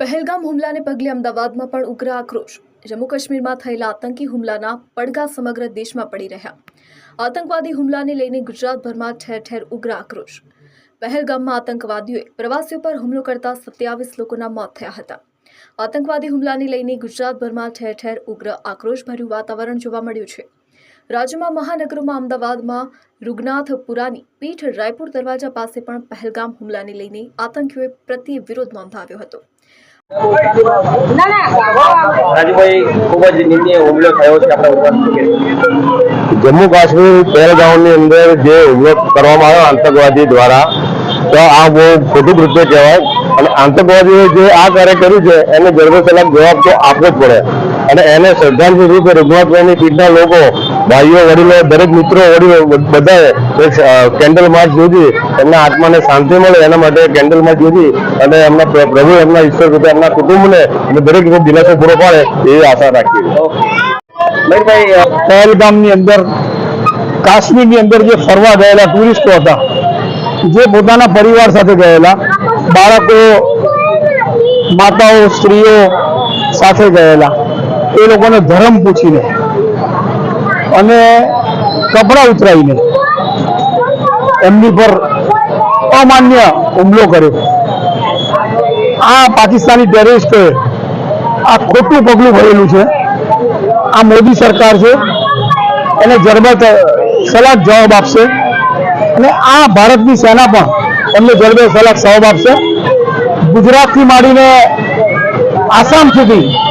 પહેલગામ હુમલાને પગલે અમદાવાદમાં પણ ઉગ્ર આક્રોશ. જમ્મુ કાશ્મીરમાં થયેલા આતંકી હુમલાના પડઘા સમગ્ર દેશમાં પડી રહ્યા. આતંકવાદી હુમલાને લઈને ગુજરાતભરમાં ઠેર ઠેર ઉગ્ર આક્રોશ. પહેલગામમાં આતંકવાદીઓએ પ્રવાસીઓ પર હુમલો કરતા સત્યાવીસ લોકોના મોત થયા હતા. આતંકવાદી હુમલાને લઈને ગુજરાતભરમાં ઠેર ઠેર ઉગ્ર આક્રોશભર્યું વાતાવરણ જોવા મળ્યું છે. રાજ્યમાં મહાનગરોમાં અમદાવાદમાં રૂગનાથપુરાની પીઠ રાયપુર દરવાજા પાસે પણ પહેલગામ હુમલાને લઈને આતંકીઓએ પ્રત્યે વિરોધ નોંધાવ્યો હતો. જમ્મુ કાશ્મીર પહેલગામની અંદર જે હુમલો કરવામાં આવ્યો આતંકવાદી દ્વારા, તો આ બહુ ખોટું કૃત્ય કહેવાય. અને આતંકવાદીઓ જે આ કાર્ય કર્યું છે, એને ગર્ભસલાક જવાબ તો આપવો જ પડે. અને એને શ્રદ્ધાંજલિ રૂપે રઘુનાથભાઈની પીઠના લોકો, ભાઈઓ, વડીલો, દરેક મિત્રો, વડીલો બધાએ કેન્ડલ માર્ચ યોજી, એમના આત્માને શાંતિ મળે એના માટે કેન્ડલ માર્ચ યોજી અને એમના પ્રભુ એમના ઈશ્વર રૂપે એમના કુટુંબને અને દરેક રીતે દિલાસો પૂરો પાડે એવી આશા રાખીએ પહેલગામની અંદર, કાશ્મીરની અંદર જે ફરવા ગયેલા ટુરિસ્ટો હતા, જે પોતાના પરિવાર સાથે ગયેલા, બાળકો, માતાઓ, સ્ત્રીઓ સાથે ગયેલા એ લોકોને ધર્મ પૂછીને અને કપડાં ઉતરાઈને એમની પર અમાન્ય હુમલો કર્યો. આ પાકિસ્તાની ટેરરિસ્ટોએ આ ખોટું પગલું ભરેલું છે. આ મોદી સરકાર છે. એને જરબત સલાક જવાબ આપશે. અને આ ભારતની સેના પણ એમને જરબે સલાક જવાબ આપશે. ગુજરાતથી માંડીને આસામ સુધી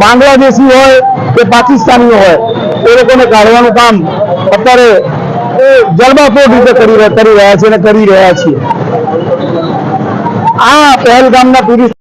બાંગ્લાદેશી હોય કે પાકિસ્તાની હોય, એ લોકોને કાઢવાનું કામ અત્યારે એ જડબાતોડ રીતે કરી રહ્યા- છે અને કરી રહ્યા છીએ. આ પહેલગામના ટુરિસ્ટ